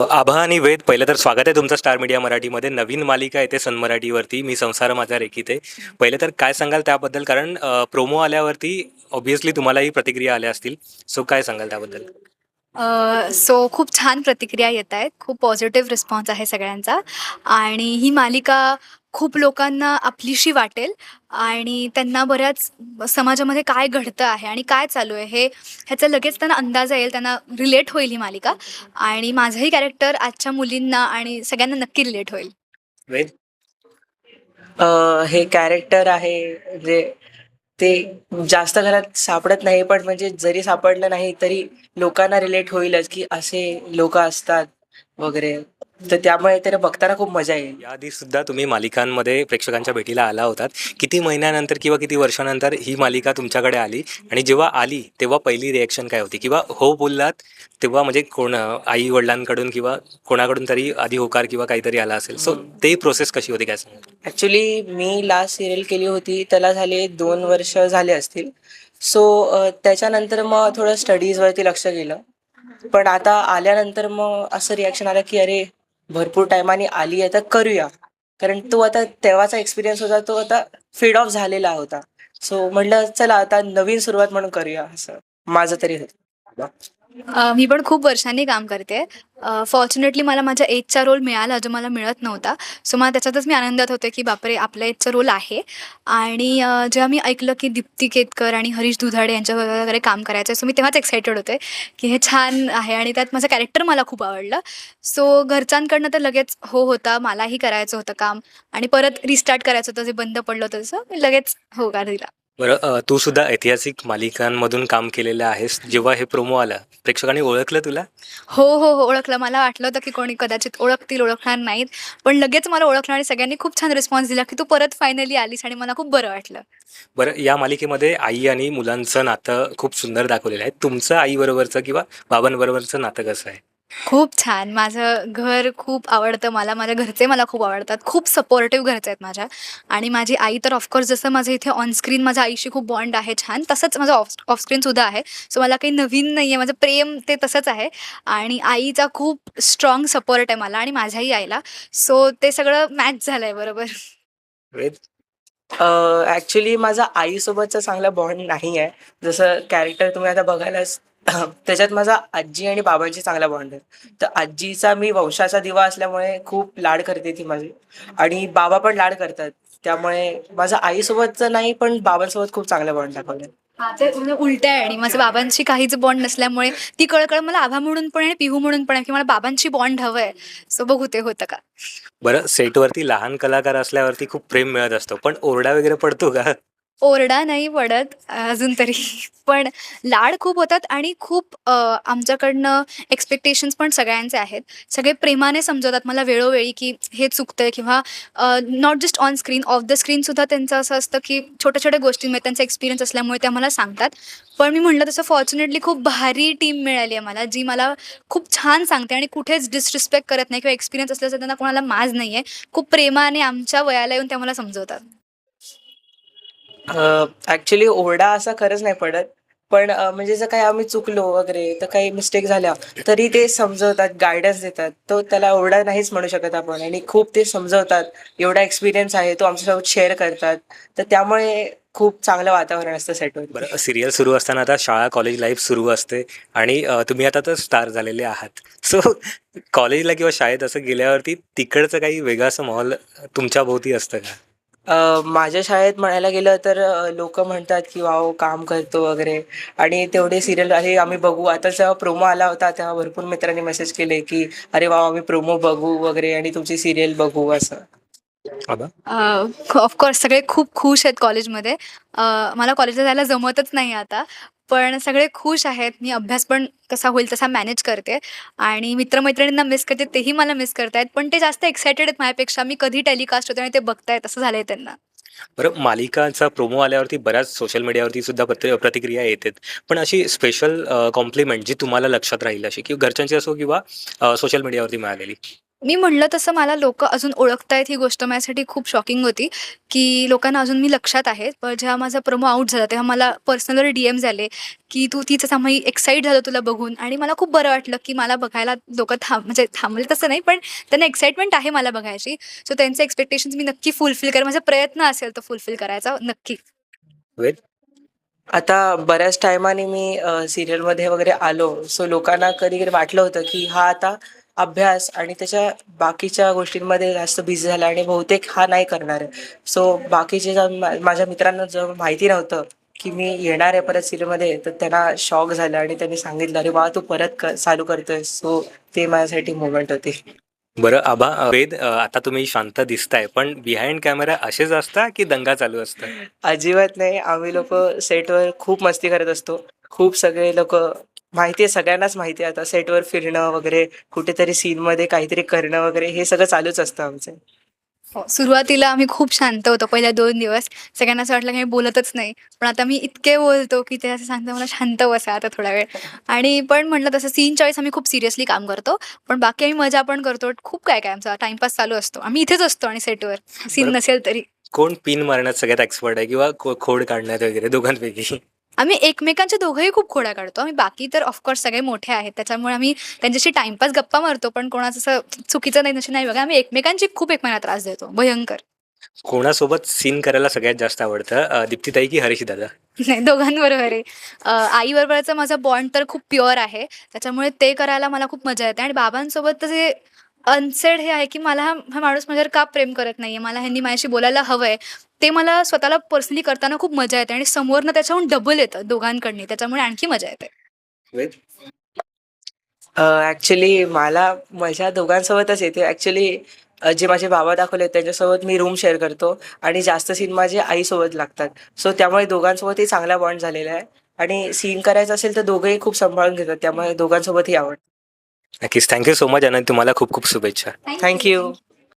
आभा आणि वेद पहिलं तर स्वागत आहे तुमचं स्टार मीडिया मराठीमध्ये. नवीन मालिका येते सन मराठीवरती. मी संसार माझा रेखीत आहे. तर काय सांगाल त्याबद्दल? कारण प्रोमो आल्यावरती ऑब्व्हियसली तुम्हालाही प्रतिक्रिया आल्या असतील. सो काय सांगाल त्याबद्दल? सो खूप छान प्रतिक्रिया येत आहेत. खूप पॉझिटिव्ह रिस्पॉन्स आहे सगळ्यांचा. आणि ही मालिका खूप लोकांना आपलीशी वाटेल आणि त्यांना बऱ्याच समाजामध्ये काय घडतं आहे आणि काय चालू आहे हे ह्याचा लगेच त्यांना अंदाज येईल त्यांना रिलेट होईल ही मालिका. आणि माझंही कॅरेक्टर आजच्या मुलींना आणि सगळ्यांना नक्की रिलेट होईल. हे कॅरेक्टर आहे जे ते जास्त घरात सापडत नाही पण म्हणजे जरी सापडलं नाही तरी लोकांना रिलेट होईलच की असे लोक असतात वगैरे. तर त्यामुळे त्याला बघताना खूप मजा येईल. याआधी सुद्धा तुम्ही मालिकांमध्ये प्रेक्षकांच्या भेटीला आला होतात. किती महिन्यानंतर किंवा किती वर्षानंतर ही मालिका तुमच्याकडे आली? आणि जेव्हा आली तेव्हा पहिली रिॲक्शन काय होती? किंवा हो बोललात तेव्हा म्हणजे कोण आई वडिलांकडून किंवा कोणाकडून तरी आधी होकार किंवा काहीतरी आला असेल? सो ते प्रोसेस कशी होती? काय सांगा ॲक्च्युली मी लास्ट सिरियल केली होती. त्याला झाले दोन वर्ष झाले असतील. सो त्याच्यानंतर मग थोडं स्टडीजवरती लक्ष गेलं. पण आता आल्यानंतर मग असं रिॲक्शन आलं की अरे भरपूर टायमाने आली आहे तर करूया. कारण तो आता तेव्हाचा एक्सपिरियन्स होता तो आता फीड ऑफ झालेला होता. सो म्हटलं चला आता नवीन सुरुवात म्हणून करूया असं. माझं तरी होतं. अ, मी पण खूप वर्षांनी काम करते. फॉर्च्युनेटली मला माझ्या एजचा रोल मिळाला जो मला मिळत नव्हता. सो मला त्याच्यातच मी आनंदात होते की बापरे आपल्या एजचा रोल आहे. आणि अ, जेव्हा मी ऐकलं की दीप्ती केतकर आणि हरीश दुधाडे यांच्याबरोबर वगैरे काम करायचं सो मी तेव्हाच एक्सायटेड होते की हे छान आहे आणि त्यात माझं कॅरेक्टर मला खूप आवडलं. सो घरच्यांकडनं तर लगेच हो होता मलाही करायचं होतं काम. आणि परत रिस्टार्ट करायचं होतं जे बंद पडलं होतं तसं मी लगेच होकार दिला. बरं अ, तू सुद्धा ऐतिहासिक मालिकांमधून काम केलेलं आहेस. जेव्हा हे प्रोमो आलं प्रेक्षकांनी ओळखलं तुला? हो हो हो ओळखलं. मला वाटलं होतं की कोणी कदाचित ओळखतील ओळखणार नाहीत. पण लगेच मला ओळखलं आणि सगळ्यांनी खूप छान रिस्पॉन्स दिला की तू परत फायनली आलीस आणि मला खूप बरं वाटलं. बरं या मालिकेमध्ये आई आणि मुलांचं नातं खूप सुंदर दाखवलेलं आहे. तुमचं आईबरोबरचं किंवा बाबांबरोबरचं नातं कसं आहे? खूप छान. माझं घर खूप आवडतं मला. माझ्या घरचे मला खूप आवडतात. खूप सपोर्टिव्ह घरचे आहेत माझ्या. आणि माझी आई तर ऑफकोर्स जसं माझं इथे ऑनस्क्रीन माझ्या आईशी खूप बॉन्ड आहे छान. तसंच माझं ऑफ ऑफस्क्रीनसुद्धा आहे. सो मला काही नवीन नाही आहे माझं प्रेम ते तसंच आहे. आणि आईचा खूप स्ट्रॉंग सपोर्ट आहे मला आणि माझ्याही आईला. सो ते सगळं मॅच झालं आहे बरोबर ऍक्च्युली माझा आईसोबतचा चांगला बॉन्ड नाही आहे जसं कॅरेक्टर तुम्ही आता बघायलाच त्याच्यात माझा आजी आणि बाबांची चांगला बॉन्ड आहे तर आजीचा मी वंशाचा दिवा असल्यामुळे खूप लाड करते ती माझी. आणि बाबा पण लाड करतात. त्यामुळे माझा आईसोबतचं नाही पण बाबांसोबत खूप चांगला बॉन्ड दाखवलाय म्हणजे उलट्या आहे आणि माझ्या बाबांशी काहीच बॉन्ड नसल्यामुळे ती कळकळ मला आभा म्हणून पण आहे आणि पिहू म्हणून पण आहे की मला बाबांची बॉन्ड हवं आहे. सो बघू ते होतं का? बरं सेटवरती लहान कलाकार असल्यावरती खूप प्रेम मिळत असतो. पण ओरडा वगैरे पडतो का? ओरडा नाही पडत अजून तरी. पण लाड खूप होतात आणि खूप आमच्याकडनं एक्सपेक्टेशन्स पण सगळ्यांचे आहेत. सगळे प्रेमाने समजवतात. मला वेळोवेळी की हे चुकतंय किंवा not just on screen off the स्क्रीनसुद्धा त्यांचं असं असतं की छोट्या छोट्या गोष्टींमध्ये त्यांचा एक्सपिरियन्स असल्यामुळे त्या मला सांगतात. पण मी म्हटलं तसं फॉर्च्युनेटली खूप भारी टीम मिळाली आहे मला जी मला खूप छान सांगते आणि कुठेच डिसरिस्पेक्ट करत नाही किंवा एक्सपिरियन्स असल्याचं त्यांना कोणाला माज नाही आहे खूप प्रेमाने आमच्या वयाला येऊन त्या मला समजवतात. ऍक्च्युली ओरडा असा खरंच नाही पडत. पण म्हणजे जर काही आम्ही चुकलो वगैरे तर काही मिस्टेक झाल्या तरी ते समजवतात गायडन्स देतात. तो त्याला ओरडा नाहीच म्हणू शकत आपण. आणि खूप ते समजवतात. एवढा एक्सपिरियन्स आहे तो आमच्यासोबत शेअर करतात. तर त्यामुळे खूप चांगलं वातावरण असतं सेटवर बरं सिरियल सुरू असताना आता शाळा कॉलेज लाईफ सुरू असते. आणि तुम्ही आता तर स्टार झालेले आहात. सो कॉलेजला किंवा शाळेत असं गेल्यावरती तिकडचं काही वेगळं असं माहोल तुमच्या भोवती असतं का? अ, माझ्या शाळेत म्हणायला गेलं तर लोक म्हणतात की वाव काम करतो वगैरे. आणि तेवढे सिरियल आहे आम्ही बघू. आता जेव्हा प्रोमो आला होता तेव्हा भरपूर मित्रांनी मेसेज केले की अरे वाव आम्ही प्रोमो बघू वगैरे आणि तुमची सिरियल बघू असं. ऑफकोर्स सगळे खूप खुश आहेत कॉलेजमध्ये अ, मला कॉलेजला जायला जमतच नाही आता. पण सगळे खुश आहेत. मी अभ्यास पण कसा होईल तसा मॅनेज करते. आणि मित्रमैत्रिणींना मिस करते तेही मला मिस करतायत. पण ते जास्त एक्सायटेड आहेत माझ्यापेक्षा. मी कधी टेलिकास्ट होते आणि ते बघतायत. असं झालंय त्यांना. बरं मालिकाचा प्रोमो आल्यावरती बऱ्याच सोशल मीडियावरती सुद्धा प्रतिक्रिया येतात. पण अशी स्पेशल कॉम्प्लिमेंट जी तुम्हाला लक्षात राहील अशी किंवा घरच्यांची असो किंवा सोशल मीडियावरती मिळालेली. मी म्हणलं तसं मला लोक अजून ओळखतायत ही गोष्ट माझ्यासाठी खूप शॉकिंग होती की लोकांना अजून मी लक्षात आहे पण जेव्हा माझा प्रमो आउट झाला तेव्हा मला पर्सनल डी एम झाले की तू तिचं आम्ही एक्साईट झालं तुला बघून. आणि मला खूप बरं वाटलं की मला बघायला लोक थांब म्हणजे थांबले तसं नाही पण त्यांना एक्साइटमेंट आहे मला बघायची. सो त्यांचे एक्सपेक्टेशन्स मी नक्की फुलफिल कर माझा प्रयत्न असेल तर फुलफिल करायचा नक्की. आता बऱ्याच टायमाने मी सिरियलमध्ये वगैरे आलो. सो लोकांना कधी कधी वाटलं होतं की हा आता अभ्यास आणि त्याच्या बाकीच्या गोष्टींमध्ये जास्त बिझी झाला आणि बहुतेक हा नाही करणार. आहे सो बाकीचे माझ्या मित्रांना जर माहिती नव्हतं की मी येणार आहे परत सिरियलमध्ये तर त्यांना शॉक झाला आणि त्यांनी सांगितलं अरे वा तू परत चालू करतोय सो ते माझ्यासाठी मुवमेंट होती. बरं आबा वेद आता तुम्ही शांत दिसताय पण बिहाइंड कॅमेरा असेच असता की दंगा चालू असतं? अजिबात नाही. आम्ही लोक सेटवर खूप मस्ती करत असतो. खूप सगळे लोक माहिती आहे सगळ्यांनाच माहिती आहे आता. सेटवर फिरणं वगैरे कुठेतरी सीनमध्ये काहीतरी करणं वगैरे हे सगळं चालूच असतं आमचं. हो, सुरुवातीला आम्ही खूप शांत होतो पहिल्या दोन दिवस. सगळ्यांना असं वाटलं की मी बोलतच नाही. पण आता मी इतके बोलतो की ते असं सांगतं मला शांत बसा आता थोडा वेळ. आणि पण म्हटलं तसं सीनच्या वेळेस आम्ही खूप सिरियसली काम करतो. पण बाकी आम्ही मजा पण करतो. खूप काय काय आमचा टाइमपास चालू असतो. आम्ही इथेच असतो आणि सेटवर. सीन. नसेल तरी. कोण पिन मारण्यात सगळ्यात एक्सपर्ट आहे? किंवा खो- खोड काढण्यात वगैरे दोघांपैकी? आम्ही एकमेकांच्या दोघंही खूप खोड्या काढतो. आम्ही बाकी तर ऑफकोर्स सगळे मोठे आहेत. त्याच्यामुळे आम्ही त्यांच्याशी टाइमपास गप्पा मारतो पण कोणाचं असं चुकीचं नाही तशी नाही बघा आम्ही एकमेकांची खूप एकमेकांना त्रास देतो. भयंकर. कोणासोबत सीन करायला सगळ्यात जास्त आवडतं? अ, दीप्तीताई की हरीश दादा? नाही दोघांबरोबर आहे आई बरोबरचा माझा बॉन्ड तर खूप प्युअर आहे. त्याच्यामुळे ते करायला मला खूप मजा येते. आणि बाबांसोबत तर जे अनसेड हे आहे की मला हा हा माणूस माझ्यावर का प्रेम करत नाहीये? मला ह्यांनी माझ्याशी बोलायला हवंय. ते मला स्वतःला पर्सनली करताना खूप मजा येते आणि समोरनं त्याच्याहून डबल येतं दोघांकडनी. त्याच्यामुळे आणखी मजा येते. वेद ॲक्च्युली मला माझ्या दोघांसोबतच येते. ॲक्च्युली जे माझे बाबा दाखवले त्यांच्यासोबत मी रूम शेअर करतो आणि जास्त सीन माझे आईसोबत लागतात. सो त्यामुळे दोघांसोबतही चांगला बॉन्ड झालेला आहे. आणि सीन करायचं असेल तर दोघंही खूप सांभाळून घेतात. त्यामुळे दोघांसोबतही आवडतं. नक्कीच. थँक्यू सो मच आणि तुम्हाला खूप खूप शुभेच्छा. थँक्यू